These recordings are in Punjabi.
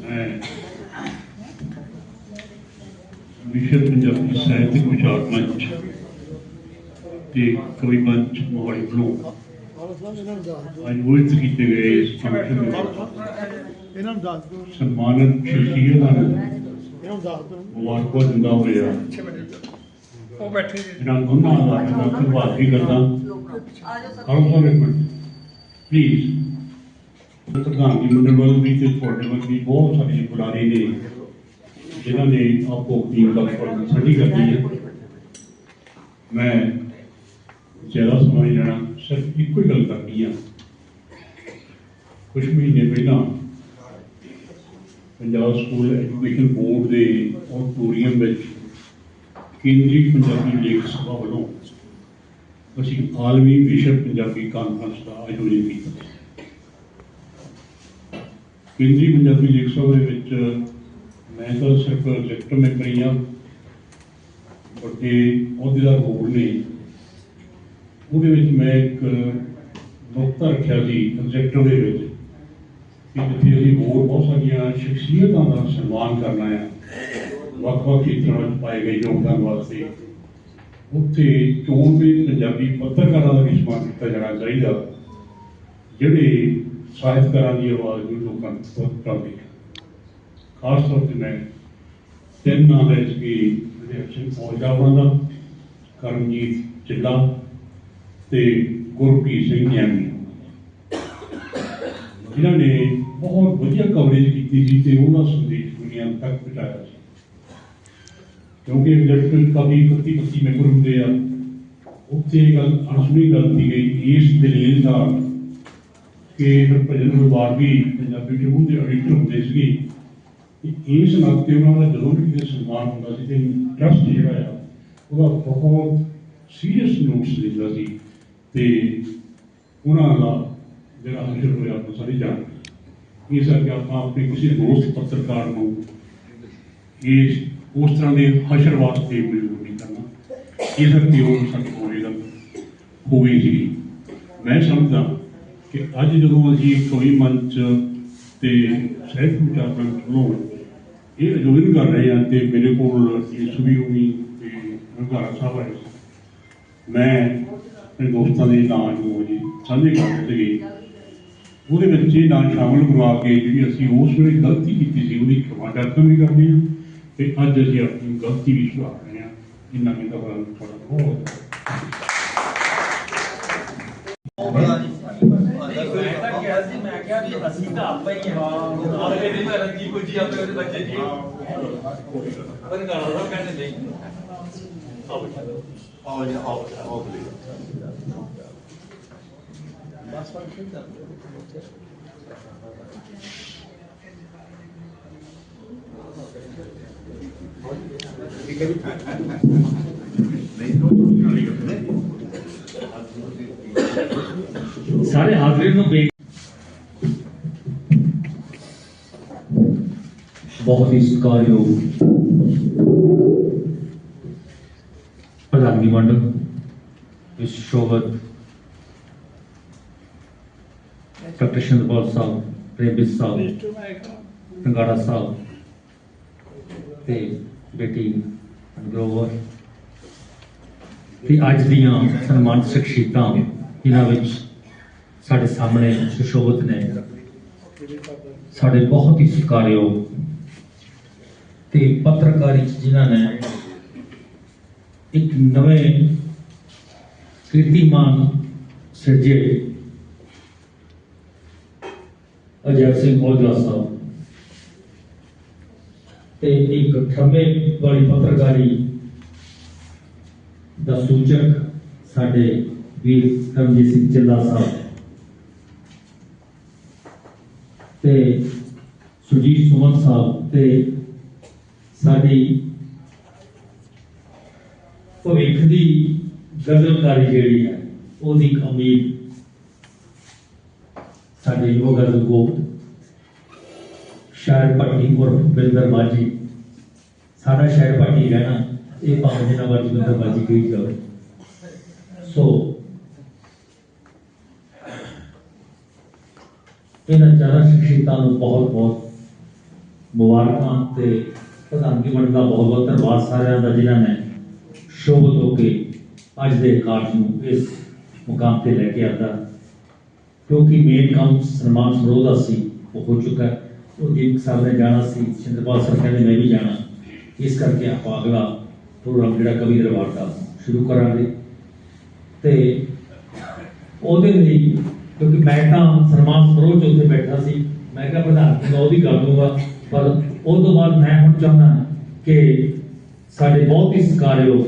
ਮੈਂ ਵਿਸ਼ਵ ਪੰਜਾਬੀ ਸਾਹਿਤਕ ਵਿਚਾਰ ਮੰਚ ਤੇ ਕਵੀ ਮੰਚ ਮੋਹਾਲੀ ਵੱਲੋਂ ਆਯੋਜਿਤ ਕੀਤੇ ਗਏ ਇਸ ਫੰਕਸ਼ਨ ਵਿੱਚ ਇਹਨਾਂ ਨੂੰ ਦੱਸ ਦਿਓ। ਸਨਮਾਨਿਤ ਸ਼ਖਸੀਅਤਾਂ ਨੂੰ ਇਹਨਾਂ ਨੂੰ ਦੱਸ ਦਿਓ। ਮੁਬਾਰਕਾਂ ਦਿੰਦਾ ਹੋਇਆ। ਉਹ ਬੈਠੇ ਜੀ ਇਹਨਾਂ ਦੋਨਾਂ ਦਾ ਮੈਂ ਧੰਨਵਾਦ ਵੀ ਕਰਦਾ। ਕਰੋ ਸਾਹਿਬ ਇੱਕ ਮਿੰਟ ਪਲੀਜ਼ ਪ੍ਰਧਾਨ ਜੀ ਮੰਡਲ ਵੱਲ ਵੀ ਤੇ ਤੁਹਾਡੇ ਵੱਲ ਵੀ ਬਹੁਤ ਸਾਰੇ ਬੁਲਾਰੇ ਨੇ ਜਿਨ੍ਹਾਂ ਨੇ ਆਪੋ ਸਾਡੀ ਕਰਦੀ ਹੈ। ਮੈਂ ਜ਼ਿਆਦਾ ਸਮਾਂ ਨਹੀਂ ਲੈਣਾ ਸਿਰਫ ਇੱਕੋ ਹੀ ਗੱਲ ਕਰਨੀ ਆ। ਕੁਝ ਮਹੀਨੇ ਪਹਿਲਾਂ ਪੰਜਾਬ ਸਕੂਲ ਐਜੂਕੇਸ਼ਨ ਬੋਰਡ ਦੇ ਆਡੀਟੋਰੀਅਮ ਵਿੱਚ ਕੇਂਦਰੀ ਪੰਜਾਬੀ ਲੇਖ ਸਭਾ ਵੱਲੋਂ ਅਸੀਂ ਆਲਮੀ ਵਿਸ਼ਵ ਪੰਜਾਬੀ ਕਾਨਫਰੰਸ ਦਾ ਆਯੋਜਨ ਕੀਤਾ। ਕੇਂਦਰੀ ਪੰਜਾਬੀ ਲੇਖ ਸਭਾ ਦੇ ਵਿੱਚ ਮੈਂ ਤਾਂ ਸਿਰਫ ਐਗਜ਼ੈਕਟਿਵ ਮੈਂਬਰ ਹੀ ਹਾਂ, ਵੱਡੇ ਅਹੁਦੇਦਾਰ ਹੋਰ ਨੇ। ਉਹਦੇ ਵਿੱਚ ਮੈਂ ਇੱਕ ਨੁਕਤਾ ਰੱਖਿਆ ਸੀ ਐਗਜ਼ੈਕਟਿਵ ਦੇ ਵਿੱਚ ਕਿ ਜਿੱਥੇ ਅਸੀਂ ਹੋਰ ਬਹੁਤ ਸਾਰੀਆਂ ਸ਼ਖਸੀਅਤਾਂ ਦਾ ਸਨਮਾਨ ਕਰਨਾ ਹੈ। ਵੱਖ-ਵੱਖ ਖੇਤਰਾਂ ਵਿੱਚ ਪਾਏ ਗਏ ਯੋਗਦਾਨ ਵਾਸਤੇ ਉੱਥੇ ਚੋਣ ਦੇ ਪੰਜਾਬੀ ਪੱਤਰਕਾਰਾਂ ਦਾ ਵੀ ਸਨਮਾਨ ਕੀਤਾ ਜਾਣਾ ਚਾਹੀਦਾ, ਜਿਹੜੇ ਸਾਹਿਤਕਾਰਾਂ ਦੀ ਆਵਾਜ਼ ਨੂੰ ਲੋਕਾਂ ਤੱਕ ਪਹੁੰਚਾਉਂਦੇ ਖਾਸ ਤੌਰ ਤੇ ਮੈਂ ਤਿੰਨ ਨਾਂ ਲੈ ਕੇ ਰਿਐਕਸ਼ਨ ਪਹੁੰਚਾ ਉਹਨਾਂ ਦਾ ਕਰਮਜੀਤ ਚਿੱਲਾ ਤੇ ਗੁਰਪ੍ਰੀਤ ਸਿੰਘ ਨਿਆਮੀ ਜਿਨ੍ਹਾਂ ਨੇ ਬਹੁਤ ਵਧੀਆ ਕਵਰੇਜ ਕੀਤੀ ਸੀ ਤੇ ਉਹਨਾਂ ਸੰਦੇਸ਼ ਦੁਨੀਆ ਤੱਕ ਪਹੁੰਚਾਇਆ ਸੀ। ਕਿਉਂਕਿ ਇਲੈਕਟ੍ਰਿਕ ਕਾਫੀ 31 32 ਮੈਂਬਰ ਹੁੰਦੇ ਆ। ਉੱਥੇ ਗੱਲ ਅਣਸੁਣੀ ਗੱਲ ਦੀ ਗਈ। ਇਸ ਦਲੀਲ ਨਾਲ ਕਿ ਹਰਭਜਨ ਵਿਵਾਰ ਵੀ ਪੰਜਾਬੀ ਟ੍ਰਿਬਿਊਨ ਦੇ ਐਡੀਟਰ ਹੁੰਦੇ ਸੀਗੇ। ਕਿ ਇਸ ਨਾਤੇ ਉਹਨਾਂ ਦਾ ਜਦੋਂ ਵੀ ਕਿਸੇ ਸਨਮਾਨ ਹੁੰਦਾ ਸੀ ਤੇ ਟਰਸਟ ਜਿਹੜਾ ਆ, ਉਹਦਾ ਬਹੁਤ ਸੀਰੀਅਸ ਨੋਟਸ ਲੈਂਦਾ ਸੀ। ਤੇ ਉਹਨਾਂ ਦਾ ਜਿਹੜਾ ਹਸ਼ਰ ਹੋਇਆ ਆਪਾਂ ਸਾਰੇ ਜਾਣਦੇ ਇਸ ਕਰਕੇ ਆਪਾਂ ਆਪਣੇ ਕਿਸੇ ਦੋਸਤ ਪੱਤਰਕਾਰ ਨੂੰ ਇਸ ਉਸ ਤਰ੍ਹਾਂ ਦੇ ਹਸ਼ਰ ਵਾਸਤੇ ਮਜਬੂਰ ਨਹੀਂ ਕਰਨਾ। ਇਸ ਕਰਕੇ ਉਹ ਸਾਡੇ ਹੋਵੇਗਾ ਹੋਈ ਸੀ ਮੈਂ ਸਮਝਦਾ ਕਿ ਅੱਜ ਜਦੋਂ ਅਸੀਂ ਕੋਈ ਮੰਚ ਤੇ ਸਾਹਿਤ ਵਿਚਾਰ ਮੰਚ ਇਹ ਆਯੋਜਨ ਕਰ ਰਹੇ ਹਾਂ ਤੇ ਮੇਰੇ ਕੋਲ ਇਸ ਵੀ ਹੋਈ ਤੇ ਰੰਗਾਰਾ ਸਾਹਿਬ ਆਏ ਸੀ। ਮੈਂ ਆਪਣੇ ਦੋਸਤਾਂ ਦੇ ਨਾਂ ਨੂੰ ਜੀ ਸਾਂਝੇ ਕਰ ਦਿੱਤੇ ਉਹਦੇ ਵਿੱਚ ਇਹ ਨਾਂ ਸ਼ਾਮਲ ਕਰਵਾ ਕੇ ਜਿਹੜੀ ਅਸੀਂ ਉਸ ਵੇਲੇ ਗਲਤੀ ਕੀਤੀ ਸੀ, ਉਹਦੀ ਖਿਮਾ ਦਰਸ਼ਨ ਵੀ ਕਰਦੇ ਹਾਂ ਤੇ ਅੱਜ ਅਸੀਂ ਆਪਣੀ ਗਲਤੀ ਵੀ ਸੁਧਾਰ ਰਹੇ ਹਾਂ ਇੰਨਾ ਮੈਂ ਤਾਂ ਤੁਹਾਡਾ ਬਹੁਤ ਮੈਂ ਤਾਂ ਸਾਰੇ ਹਾਜ਼ਰੀਨ ਨੂੰ ਬੇ ਬਹੁਤ ਹੀ ਸਤਿਕਾਰਯੋਗ ਪ੍ਰਧਾਨਗੀ ਮੰਡਲ ਵਿਸ਼ਵਵਤ ਡਾਕਟਰ ਸ਼ਿੰਦਪਾਲ ਸਾਹਿਬ ਪ੍ਰੇਮਿਤ ਸਾਹਿਬ ਟੰਗਾੜਾ ਸਾਹਿਬ ਤੇ ਬੇਟੀ ਗਰੋਵਰ ਤੇ ਅੱਜ ਦੀਆਂ ਸਨਮਾਨਿਤ ਸ਼ਖਸੀਅਤਾਂ ਜਿਨ੍ਹਾਂ ਵਿੱਚ ਸਾਡੇ ਸਾਹਮਣੇ ਸੁਸ਼ੋਭਿਤ ਨੇ। ਸਾਡੇ ਬਹੁਤ ਹੀ ਸਤਿਕਾਰਯੋਗ ਤੇ ਪੱਤਰਕਾਰੀ ਜਿਨ੍ਹਾਂ ਨੇ ਇੱਕ ਨਵੇਂ ਕੀਰਤੀਮਾਨ ਸਿਰਜੇ ਅਜੈਬ ਸਿੰਘ ਔਜਲਾ ਸਾਹਿਬ। ਤੇ ਇੱਕ ਖੰਮੇ ਵਾਲੀ ਪੱਤਰਕਾਰੀ ਦਾ ਸੂਚਕ ਸਾਡੇ ਵੀਰ ਕਰਮਜੀਤ ਸਿੰਘ ਚੱਲਾ ਸਾਹਿਬ। ਤੇ ਸੁਜੀਤ ਸੁਮਨ ਸਾਹਿਬ ਤੇ ਸਾਡੀ ਭਵਿੱਖ ਦੀ ਗਜ਼ਲਕਾਰੀ ਜਿਹੜੀ ਹੈ, ਉਹਦੀ ਇੱਕ ਸਾਡੇ ਯੁਵ ਗਜ਼ਲ ਗੋਪਤ ਸ਼ਾਇਰ ਭੱਟੀ ਉਰਫ ਬਿੰਦਰ ਮਾਜੀ। ਸਾਡਾ ਸ਼ਾਇਰ ਪੱਟੀ ਰਹਿਣਾ। ਇਹ ਭਾਵੇਂ ਜਿੰਨਾ ਮਰਜ਼ੀ ਬਿੰਦਰ ਮਾਜੀ ਕਹੀ ਜਾਵੇ ਸੋ ਇਹਨਾਂ ਚਾਰਾਂ ਸ਼ਖਸੀਅਤਾਂ ਨੂੰ ਬਹੁਤ ਬਹੁਤ ਮੁਬਾਰਕਾਂ ਤੇ ਪ੍ਰਧਾਨਗੀ ਮੰਡਲ ਦਾ ਬਹੁਤ ਬਹੁਤ ਧੰਨਵਾਦ ਸਾਰਿਆਂ ਦਾ ਜਿਨ੍ਹਾਂ ਨੇ ਸ਼ੋਭਤ ਹੋ ਕੇ ਅੱਜ ਦੇ ਕਾਰਜ ਨੂੰ ਇਸ ਮੁਕਾਮ ਤੇ ਲੈ ਕੇ ਆਂਦਾ। ਕਿਉਂਕਿ ਮੇਨ ਕੰਮ ਸਨਮਾਨ ਸਰੋਹ ਦਾ ਸੀ, ਉਹ ਹੋ ਚੁੱਕਾ ਹੈ। ਉਹ ਦੀਪਕ ਸਾਹਿਬ ਨੇ ਜਾਣਾ ਸੀ ਚੰਦਰਪਾਲ ਸਰ ਕਹਿੰਦੇ, ਮੈਂ ਵੀ ਜਾਣਾ। ਇਸ ਕਰਕੇ ਆਪਾਂ ਅਗਲਾ ਪ੍ਰੋਗਰਾਮ ਜਿਹੜਾ ਕਵੀ ਦਰਬਾਰ ਦਾ ਸ਼ੁਰੂ ਕਰਾਂਗੇ। ਤੇ ਉਹਦੇ ਲਈ, ਕਿਉਂਕਿ ਮੈਂ ਤਾਂ ਸਰਮਾਨ ਸਰੋਚ ਉੱਥੇ ਬੈਠਾ ਸੀ, ਮੈਂ ਕਿਹਾ, ਪ੍ਰਧਾਨ ਜੀ, ਮੈਂ ਉਹਦੀ ਕਰ ਦੂੰਗਾ ਪਰ ਉਹ ਤੋਂ ਬਾਅਦ ਮੈਂ ਹੁਣ ਚਾਹੁੰਦਾ ਕਿ ਸਾਡੇ ਬਹੁਤ ਹੀ ਸਤਿਕਾਰਯੋਗ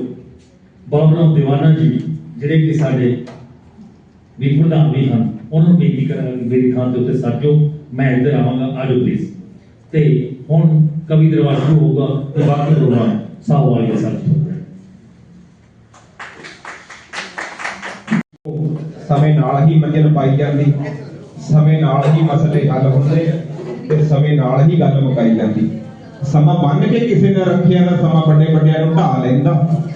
ਬਾਬਰਾਮ ਦੀਵਾਨਾ ਜੀ, ਜਿਹੜੇ ਕਿ ਸਾਡੇ ਵੀ ਪ੍ਰਧਾਨ ਵੀ ਹਨ ਉਹਨਾਂ ਨੂੰ ਬੇਨਤੀ ਕਰਾਂਗਾ ਮੇਰੀ ਥਾਂ ਦੇ ਉੱਤੇ ਸਾਜੋ ਮੈਂ ਇੱਧਰ ਆਵਾਂਗਾ ਆਜੋ ਪਲੀਜ਼ ਤੇ ਹੁਣ ਕਵੀ ਦਰਬਾਰ ਸ਼ੁਰੂ ਹੋਊਗਾ ਤੇ ਬਾਕੀ ਪ੍ਰੋਗਰਾਮ ਸਾਹ ਵਾਲੀ ਸਾਥ ਸਮੇਂ ਨਾਲ ਹੀ ਮੰਜ਼ਿਲ ਪਾਈ ਜਾਂਦੀ, ਸਮੇਂ ਨਾਲ ਹੀ ਮਸਲੇ ਹੱਲ ਹੁੰਦੇ ਤੇ ਸਮੇਂ ਨਾਲ ਹੀ ਗੱਲ ਮੁਕਾਈ ਜਾਂਦੀ। ਸਮਾਂ ਬੰਨ ਕੇ ਕਿਸੇ ਨੇ ਰੱਖਿਆ ਨਾ ਸਮਾਂ ਵੱਡੇ ਵੱਡਿਆਂ ਨੂੰ ਢਾ ਲੈਂਦਾ।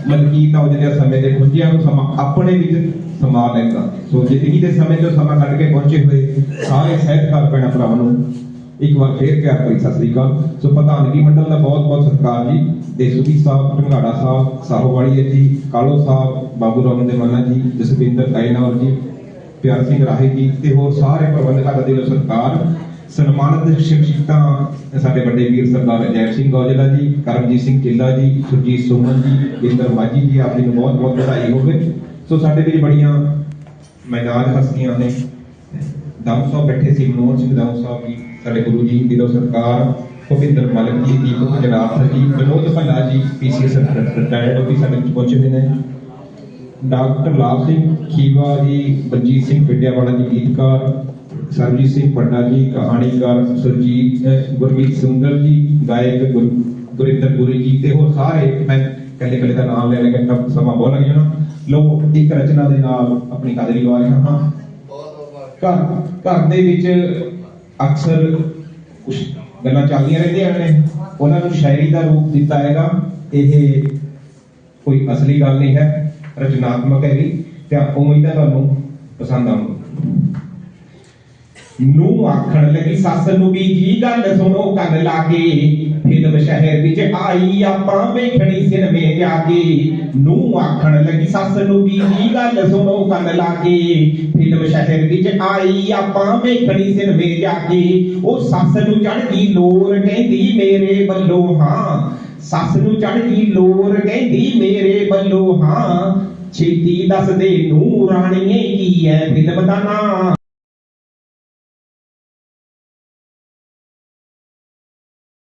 ਮਲਕੀਤ ਉਹ ਸਮੇਂ ਦੇ ਖੁੱਜਿਆਂ ਨੂੰ ਸਮਾਂ ਆਪਣੇ ਵਿੱਚ ਸਮਾਂ ਲੈਂਦਾ। ਸੋ ਜ਼ਿੰਦਗੀ ਦੇ ਸਮੇਂ ਤੋਂ ਸਮਾਂ ਕੱਢ ਕੇ ਪਹੁੰਚੇ ਹੋਏ ਸਾਰੇ ਸਾਹਿਤਕਾਰ ਭੈਣਾਂ ਭਰਾਵਾਂ ਨੂੰ ਇੱਕ ਵਾਰ ਫੇਰ ਪਿਆਰ ਭਰੀ ਸਤਿ ਸ੍ਰੀ ਅਕਾਲ। ਸੋ ਪ੍ਰਧਾਨਗੀ ਮੰਡਲ ਦਾ ਬਹੁਤ ਬਹੁਤ ਸਤਿਕਾਰ ਜੀ। ਦੇਸੂਰੀ ਸਾਹਿਬ, ਢੰਗਾੜਾ ਸਾਹਿਬ ਸਾਹੋਵਾਲੀਆ ਜੀ, ਕਾਲੋ ਸਾਹਿਬ, ਬਾਬੂ ਰਾਮ ਦੇ ਮਾਨਾ ਜੀ, ਜਸਵਿੰਦਰ ਕਾਇਨਾਵਰ ਜੀ, ਪਿਆਰ ਸਿੰਘ ਰਾਹੀ ਜੀ ਤੇ ਹੋਰ ਸਾਰੇ ਪ੍ਰਬੰਧਕਾਂ ਦਾ ਦਿਲੋਂ ਸਤਿਕਾਰ, ਸਨਮਾਨਿਤ ਸ਼ਖਸੀਅਤਾਂ ਸਾਡੇ ਵੱਡੇ ਵੀਰ ਸਰਦਾਰ ਅਜੈਬ ਸਿੰਘ ਗੌਜਲਾ ਜੀ, ਕਰਮਜੀਤ ਸਿੰਘ ਢਿੱਲਾ ਜੀ, ਸੁਰਜੀਤ ਸੋਮਨ ਜੀ ਇੰਦਰ ਮਾਜੀ ਜੀ, ਆਪ ਜੀ ਨੂੰ ਬਹੁਤ ਬਹੁਤ ਵਧਾਈ ਹੋਵੇ। ਸੋ ਸਾਡੇ ਵਿੱਚ ਬੜੀਆਂ ਮੈਦਾਨ ਹਸਤੀਆਂ ਨੇ। ਦਾਊ ਸਾਹਿਬ ਬੈਠੇ ਸੀ ਮਨੋਹਰ ਸਿੰਘ ਦਾਊ ਸਾਹਿਬ ਜੀ ਸਾਡੇ ਗੁਰੂ ਜੀ ਦਿਲੋਂ ਸਤਿਕਾਰ ਭੁਪਿੰਦਰ ਮਲਕ ਜੀ ਦੀਪਕ ਜਨਾਬ ਜੀ, ਵਿਨੋਦ ਭੱਲਾ ਜੀ ਪੀਸੀਐਸ ਰਿਟਾਇਰਡ ਉਹ ਵੀ ਸਾਡੇ ਵਿੱਚ ਪਹੁੰਚੇ ਨੇ। ਡਾਕਟਰ ਲਾਭ ਸਿੰਘ ਖੀਵਾ ਜੀ, ਬਲਜੀਤ ਸਿੰਘ ਪਿੱਡਿਆਵਾਲਾ ਜੀ, ਗੀਤਕਾਰ ਸਰਜੀਤ ਸਿੰਘ ਪੱਡਾ ਜੀ, ਕਹਾਣੀਕਾਰ, ਸੁਰਜੀਤ ਗੁਰਮੀਤ ਸੁੰਦਰ ਜੀ, ਗਾਇਕ ਗੁਰ- ਗੁਰਿੰਦਰ ਗੁਰੀ ਜੀ ਤੇ ਹੋਰ ਸਾਰੇ, ਮੈਂ ਕੱਲੇ ਕੱਲੇ ਦਾ ਨਾਮ ਲੈ ਲੈ ਕੇ ਸਮਾਂ ਬਹੁਤ ਲੱਗ ਜਾਣਾ। ਲੋ ਇੱਕ ਰਚਨਾ ਦੇ ਨਾਲ ਆਪਣੀ ਹਾਜ਼ਰੀ ਲਵਾ ਰਿਹਾ ਹਾਂ। ਘਰ ਘਰ ਦੇ ਵਿੱਚ ਅਕਸਰ ਕੁਝ ਗੱਲਾਂ ਚੱਲਦੀਆਂ ਰਹਿੰਦੀਆਂ ਨੇ। ਉਹਨਾਂ ਨੂੰ ਸ਼ਾਇਰੀ ਦਾ ਰੂਪ ਦਿੱਤਾ ਹੈਗਾ। ਇਹ ਕੋਈ ਅਸਲੀ ਗੱਲ ਨਹੀਂ ਹੈ, ਰਚਨਾਤਮਕ ਹੈਗੀ ਤੇ ਉਮੀਦ ਹੈ ਤੁਹਾਨੂੰ ਪਸੰਦ ਆਊਗੀ ਨੂੰ ਆਖਣ ਲੱਗੀ, ਸੱਸ ਨੂੰ ਵੀ ਕੀ ਗੱਲ ਸੁਣੋ, ਕੰਨ ਲਾ ਕੇ। ਫਿਲਮ ਸ਼ਹਿਰ ਵਿੱਚ ਆਈ, ਆਪਾਂ ਵੇਖਣੀ ਸਿਨਮੇ ਜਾ ਕੇ ਨੂੰ ਆਖਣ ਲੱਗੀ, ਸੱਸ ਨੂੰ ਵੀ ਗੱਲ? ਸੁਣੋ ਕੰਨ ਲਾ ਕੇ। ਫਿਲਮ ਸ਼ਹਿਰ ਵਿੱਚ ਆਈ, ਆਪਾਂ ਵੇਖਣੀ ਸਿਨਮੇ ਜਾ ਕੇ ਉਹ ਸੱਸ ਨੂੰ ਚੜ ਗਈ, ਲੋਰ ਕਹਿੰਦੀ ਮੇਰੇ ਵੱਲੋਂ ਹਾਂ। ਸੱਸ ਨੂੰ ਚੜ ਗਈ, ਲੋਰ ਕਹਿੰਦੀ ਮੇਰੇ ਵੱਲੋਂ ਹਾਂ। ਛੇਤੀ ਦੱਸ ਦੇ ਨੂੰ ਰਾਣੀਏ, ਕੀ ਹੈ? ਫਿਲਮ ਦਾ ਨਾਂ?